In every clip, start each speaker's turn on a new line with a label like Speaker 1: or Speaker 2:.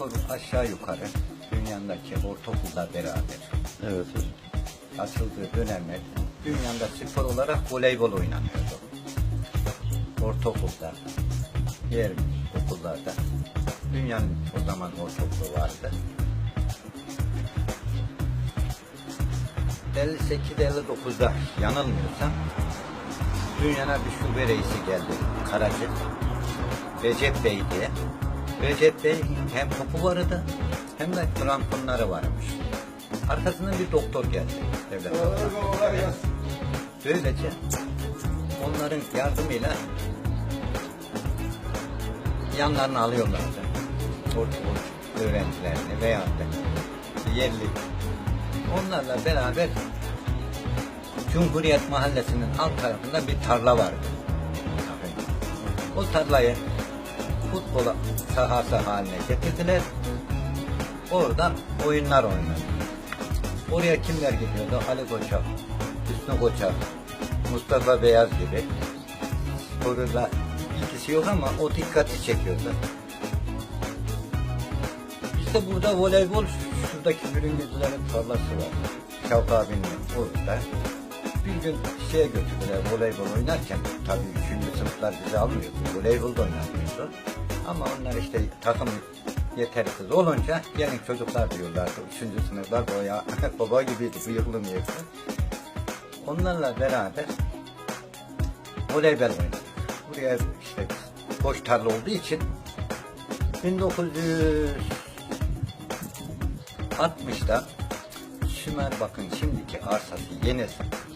Speaker 1: spor aşağı yukarı dünyadaki ortaokulda beraber
Speaker 2: Evet hocam.
Speaker 1: açıldığı dönemler dünyada spor olarak voleybol oynanıyordu. Ortaokulda, diğer okullarda. Dünyanın o zaman ortaokulu vardı. 58'de 59'da yanılmıyorsam dünyana bir şube reisi geldi. Karacı. Recep Bey diye. Recep Bey hem topu vardı hem de kramponları varmış. Arkasından bir doktor geldi. Devlet. Böylece onların yardımıyla yanlarına alıyorlardı. Ortaokul öğrencilerini veya da yerli. Onlarla beraber Cumhuriyet Mahallesi'nin alt tarafında bir tarla vardı. O tarlayı futbola sahası haline getirdiler. Orada oyunlar oynadı. Oraya kimler gidiyordu? Ali Koçak, Hüsnü Koçak, Mustafa Beyaz gibi. Sporuyla ilgisi yok ama o dikkati çekiyordu. İşte burada voleybol, şuradaki bürüngüzlerin tarlası var. Şavk abinin orada. Bir gün şeye götürdüler voleybol oynarken, tabii üçüncü sınıflar bizi almıyordu. Voleybol da oynanmıyordu. Ama onlar işte takım yetersiz olunca gelin çocuklar diyorlardı. Üçüncü sınıflar boya baba gibiydi, bıyıklı mıyıklı. Onlarla beraber voleybol oynadık. Buraya işte boş tarla olduğu için 1960'da Sümer bakın şimdiki arsası yeni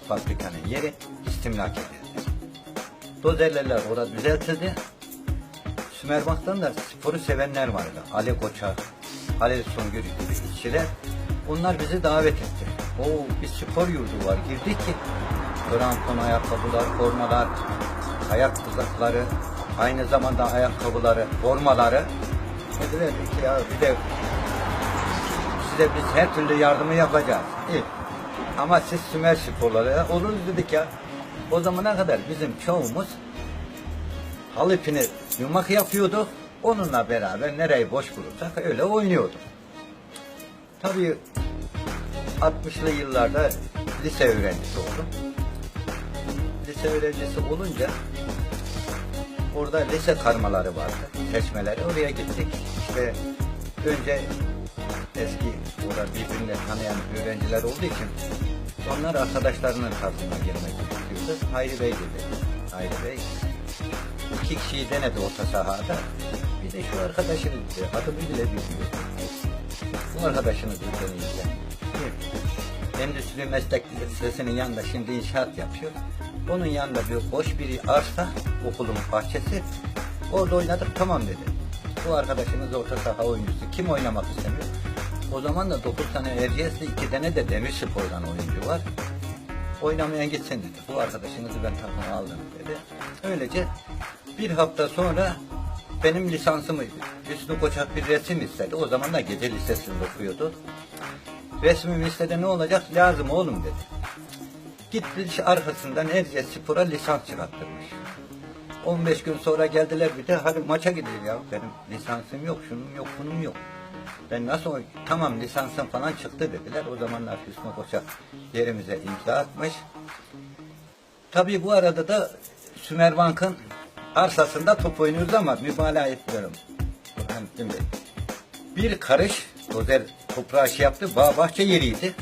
Speaker 1: fabrikanın yeri istimlak edildi. Dozerlerler orada düzeltildi. Sümerbank'tan da sporu sevenler vardı. Ali Koça, Halil Songül gibi işçiler. Onlar bizi davet etti. O bir spor yurdu var. Girdik ki krampon ayakkabılar, formalar, ayak kızakları, aynı zamanda ayakkabıları, formaları. Dediler ki ya bir de size biz her türlü yardımı yapacağız. İyi. Ama siz Sümer sporları olur dedik ya. O zamana kadar bizim çoğumuz halı ipini yumak yapıyorduk. Onunla beraber nereyi boş bulursak öyle oynuyorduk. Tabii 60'lı yıllarda lise öğrencisi oldum. Lise öğrencisi olunca orada lise karmaları vardı, seçmeleri. Oraya gittik. İşte önce eski orada birbirini tanıyan öğrenciler olduğu için onlar arkadaşlarının tarzına girmek istiyordu. Hayri Bey dedi. Hayri Bey iki kişiyi denedi orta sahada. Bir de şu arkadaşını dedi. Adımı bile bilmiyor. Bu arkadaşını bir deneyeceğim. Endüstri Meslek Lisesi'nin yanında şimdi inşaat yapıyor. Onun yanında bir boş bir arsa, okulun bahçesi. Orada oynadık tamam dedi. Bu arkadaşımız orta saha oyuncusu. Kim oynamak istemiyor? O zaman da 9 tane Erciyes'te 2 tane de Demirspor'dan oyuncu var. Oynamayan gitsin dedi. Bu arkadaşınızı ben takıma aldım dedi. Öylece bir hafta sonra benim lisansımı Hüsnü Koçak bir resim istedi. O zaman da gece lisesinde okuyordu. Resmim istedi ne olacak? Lazım oğlum dedi. Gitti arkasından Erciyes Spor'a lisans çıkarttırmış. 15 gün sonra geldiler bir de hadi maça gidelim ya. Benim lisansım yok, şunun yok, bunun yok. Ben nasıl tamam lisansım falan çıktı dediler. O zamanlar Hüsnü Koçak yerimize imza atmış. Tabii bu arada da Sümerbank'ın arsasında top oynuyoruz ama mübalağa etmiyorum. Bir karış dozer toprağı şey yaptı. Bağ bahçe yeriydi.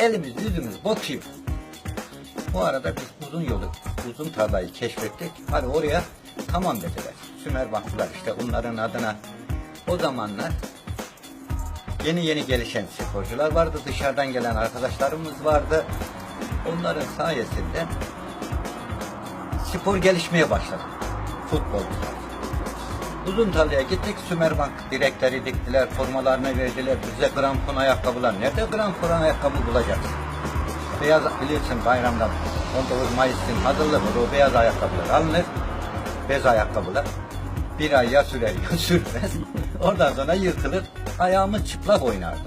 Speaker 1: Elimiz yüzümüz batıyor. Bu arada biz uzun yolu, uzun tarlayı keşfettik. Hadi oraya tamam dediler. Sümerbanklılar işte onların adına o zamanlar yeni yeni gelişen sporcular vardı. Dışarıdan gelen arkadaşlarımız vardı. Onların sayesinde spor gelişmeye başladı. Futbol. Uzun tarlaya gittik. Sümerbank direkleri diktiler. Formalarını verdiler. Bize krampon ayakkabılar. Nerede krampon ayakkabı bulacaksın? Beyaz bilirsin bayramda 19 Mayıs'ın hazırlığı o beyaz ayakkabılar alınır. Bez ayakkabılar. Bir ay ya sürer ya sürmez. Oradan sonra yırtılır. Ayağımız çıplak oynardı.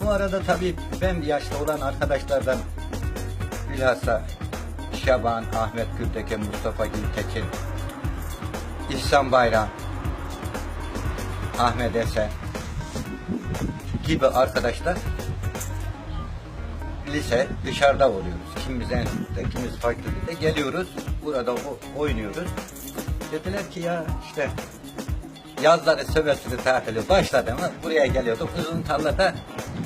Speaker 1: Bu arada tabii ben yaşta olan arkadaşlardan bilhassa Şaban, Ahmet Gülteken, Mustafa Gültekin, İhsan Bayram, Ahmet Esen gibi arkadaşlar lise dışarıda oluyoruz. Kimimiz enstitüde, kimimiz fakültede geliyoruz. Burada oynuyoruz. Dediler ki ya işte yazları sömestri tatili başladı mı buraya geliyorduk. Uzun tarlada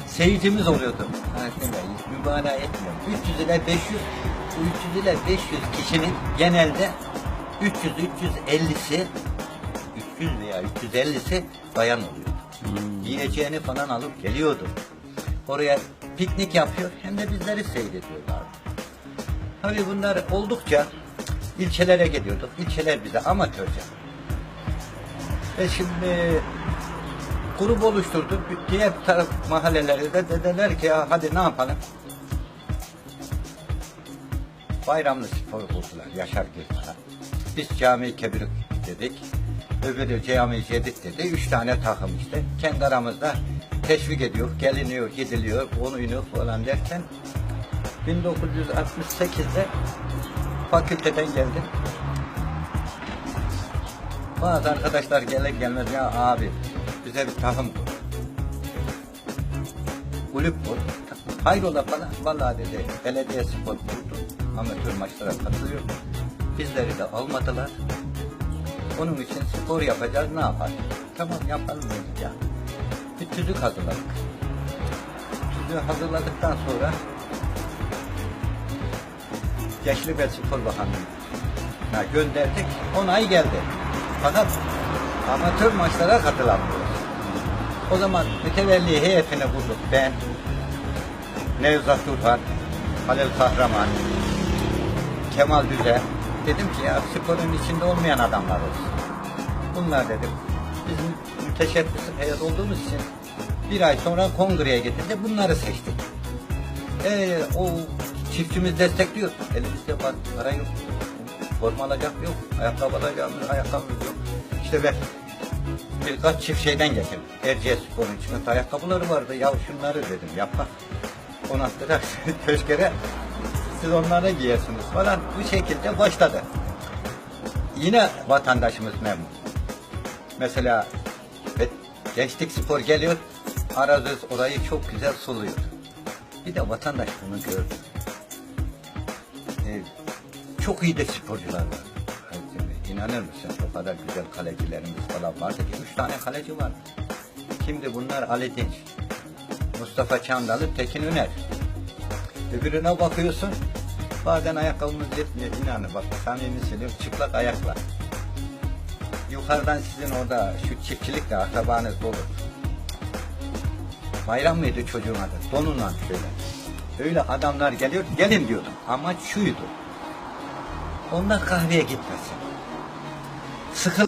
Speaker 1: seyircimiz oluyordu. Hakim Bey, mübalağa etmiyorum. 300 ile 500, bu 300 ile 500 kişinin genelde 300 350'si 300 veya 350'si bayan oluyordu. Yiyeceğini falan alıp geliyordu. Oraya piknik yapıyor hem de bizleri seyrediyorlardı. Tabii bunlar oldukça ilçelere gidiyorduk. İlçeler bize amatörce. Ve şimdi grup oluşturduk. Diğer taraf mahalleleri de dediler ki ya hadi ne yapalım? Bayramlı spor buldular Yaşar Gülkan'a. Biz cami kebirük dedik. Öbürü cami cedid dedi. Üç tane takım işte. Kendi aramızda teşvik ediyor, geliniyor, gidiliyor, oynuyor falan derken 1968'de fakülteden geldim. Bazı arkadaşlar gelir gelmez ya abi bize bir takım kur. Kulüp kur. Hayrola falan. Vallahi dedi belediye spor kurdu. Amatör maçlara katılıyor. Bizleri de almadılar. Onun için spor yapacağız ne yapalım? Tamam yapalım dedik ya. Bir tüzük hazırladık. Tüzüğü hazırladıktan sonra Gençlik ve Spor Bakanlığı'na gönderdik. Onay geldi. Fakat amatör maçlara katılamıyoruz. O zaman mütevelli heyetini bulduk. Ben, Nevzat Turhan, Halil Kahraman, Kemal Düze. Dedim ki ya sporun içinde olmayan adamlar olsun. Bunlar dedim. Biz müteşebbis heyet olduğumuz için bir ay sonra kongreye getirdi. Bunları seçtik. Ee, o çiftçimiz destekliyor. Elimizde para yok. Forma alacak yok. Ayakkabı alacağımız ayakkabımız yok. İşte ve birkaç çift şeyden getirdim. Erciyes sporun içinde ayakkabıları vardı. Ya şunları dedim yapma. Onattılar köşkere. Siz onlara giyersiniz falan. Bu şekilde başladı. Yine vatandaşımız memnun. Mesela ve gençlik spor geliyor. Arazöz orayı çok güzel suluyor. Bir de vatandaş bunu gördü. Ee, çok iyi de sporcular var. İnanır mısın? O kadar güzel kalecilerimiz falan vardı ki. Üç tane kaleci var. Kimdi bunlar? Ali Dinç, Mustafa Çandalı, Tekin Üner. Öbürüne bakıyorsun. Bazen ayakkabımız yetmiyor. İnanın bak samimi söylüyorum. Çıplak ayakla. Yukarıdan sizin orada şu çiftçilikle akrabanız olur. Bayram mıydı çocuğun adı? Donunla şöyle. Öyle adamlar geliyor, gelin diyordum. Amaç şuydu. Onlar kahveye gitmesin. Sıkıl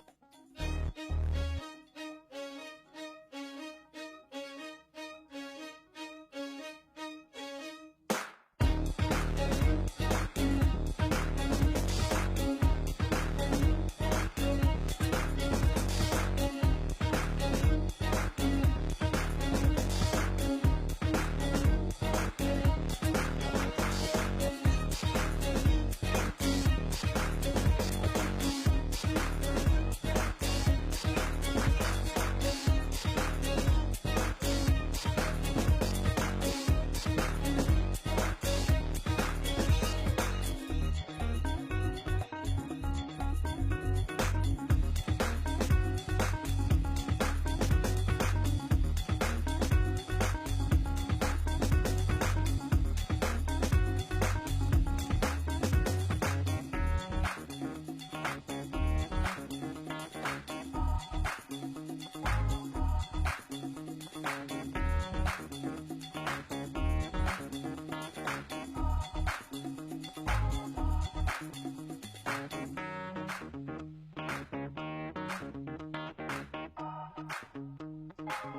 Speaker 1: thank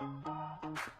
Speaker 1: you